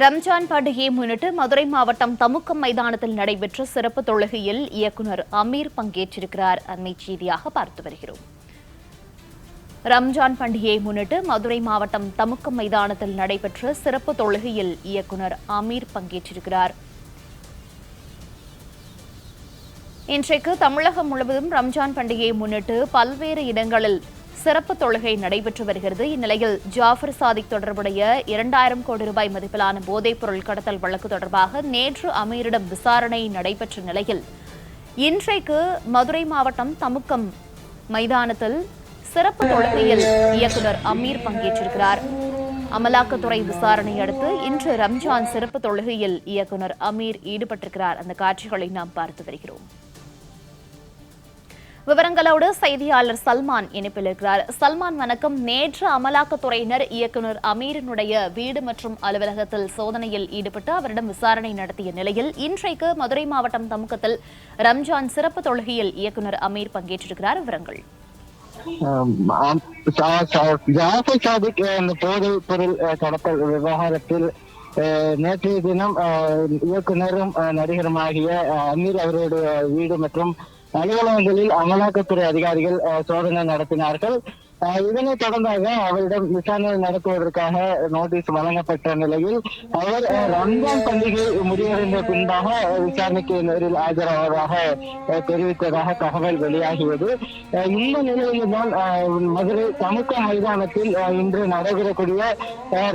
ரம்ஜான் பண்டிகையை முன்னிட்டு மதுரை மாவட்டம் தமுக்கம் மைதானத்தில் நடைபெற்ற சிறப்பு தொழுகையில் இயக்குனர் அமீர் பங்கேற்றிருக்கிறார். அண்மை செய்தியாக பார்த்து வருகிறோம். ரம்ஜான் பண்டிகையை முன்னிட்டு மதுரை மாவட்டம் தமுக்கம் மைதானத்தில் நடைபெற்ற சிறப்பு தொழுகையில் இயக்குனர் அமீர் பங்கேற்றிருக்கிறார். இன்றைக்கு தமிழகம் முழுவதும் ரம்ஜான் பண்டிகையை முன்னிட்டு பல்வேறு இடங்களில் சிறப்பு தொழுகை நடைபெற்று வருகிறது. இந்நிலையில் ஜாஃபர் சாதிக் தொடர்புடைய இரண்டாயிரம் கோடி ரூபாய் மதிப்பிலான போதைப் பொருள் கடத்தல் வழக்கு தொடர்பாக நேற்று அமீரிடம் விசாரணை நடைபெற்ற நிலையில் இன்றைக்கு மதுரை மாவட்டம் தமுக்கம் மைதானத்தில் சிறப்பு தொழுகையில் இயக்குநர் அமீர் பங்கேற்றிருக்கிறார். அமலாக்கத்துறை விசாரணை அடுத்து இன்று ரம்ஜான் சிறப்பு தொழுகையில் இயக்குநர் அமீர் ஈடுபட்டிருக்கிறார். அந்த காட்சிகளை நாம் பார்த்து வருகிறோம். விவரங்களோடு செய்தியாளர் சல்மான் இணைப்பில் இருக்கிறார் சல்மான் வணக்கம். நேற்று அமலாக்கத்துறையினர் இயக்குநர் அமீரனுடைய வீடு மற்றும் அலுவலகத்தில் சோதனையில் ஈடுபட்டு அவரிடம் விசாரணை நடத்திய நிலையில் இன்றைக்கு மதுரை மாவட்டம் தமுக்கத்தில் ரம்ஜான் சிறப்பு தொழுகையில் இயக்குநர் அமீர் பங்கேற்றிருக்கிறார். விவரங்கள். போதைப் பொருள் கடத்தல் விவகாரத்தில் நேற்றைய தினம் இயக்குநரும் நடிகருமாகிய அமீர் அவருடைய வீடு மற்றும் அலுவலகங்களில் அமலாக்கத்துறை அதிகாரிகள் சோதனை நடத்தினார்கள். இதனை தொடர்ந்தாக அவரிடம் விசாரணை நடத்துவதற்காக நோட்டீஸ் வழங்கப்பட்ட நிலையில் அவர் ரம்ஜான் பண்டிகை முடிவடைந்த பின்பாக விசாரணைக்கு நேரில் ஆஜராவதாக தெரிவித்ததாக தகவல் வெளியாகியது. இந்த நிலையில்தான் மதுரை தமுக்க மைதானத்தில் இன்று நடைபெறக்கூடிய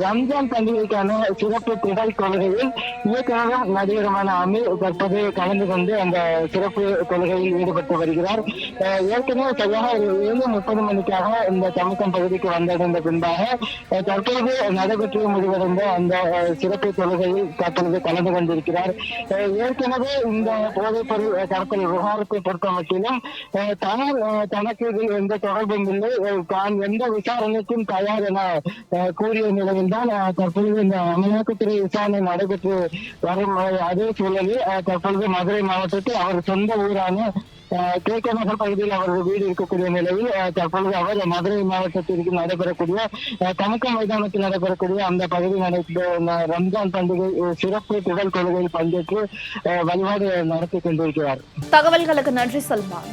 ரம்ஜான் பண்டிகைக்கான சிறப்பு திடல் கொள்கையில் இயக்குநரும் நடிகருமான அமீர் தற்போது கலந்து கொண்டு அந்த சிறப்பு கொள்கையில் ஈடுபட்டு வருகிறார். அஹ், ஏற்கனவே சரியாக ஏழு முப்பது மணிக்காக இந்த தமுக்கம் பகுதிக்கு வந்தடைந்த பின்பாக தற்போது நடைபெற்று முடிவடைந்த அந்த சிறப்பு தொழுகையில் தற்பொழுது கலந்து கொண்டிருக்கிறார். ஏற்கனவே இந்த போதைப் பொருள் கடத்தல் விவகாரத்தை பொறுத்த மட்டிலும் தான் தனக்கு இதில் எந்த தொடர்பும் இல்லை. தான் எந்த விசாரணைக்கும் தயார் என அஹ், கூறிய நிலையில் தான் தற்பொழுது இந்த அமலாக்கத்துறை விசாரணை நடைபெற்று வரும் அதே சூழலில் தற்பொழுது மதுரை மாவட்டத்தில் அவர் சொந்த ஊரான அஹ், கே கே நகர் பகுதியில் அவரது வீடு இருக்கக்கூடிய நிலையில் தற்பொழுது அவர் மதுரை மாவட்டத்திற்கு நடைபெறக்கூடிய தமக்க மைதானத்தில் நடைபெறக்கூடிய அந்த பகுதி நடைபெற்ற ரம்ஜான் பண்டிகை சிறப்பு குடல் கொள்கையில் பங்கேற்று வழிபாடு நடத்தி கொண்டிருக்கிறார். தகவல்களுக்கு நன்றி சல்மான்.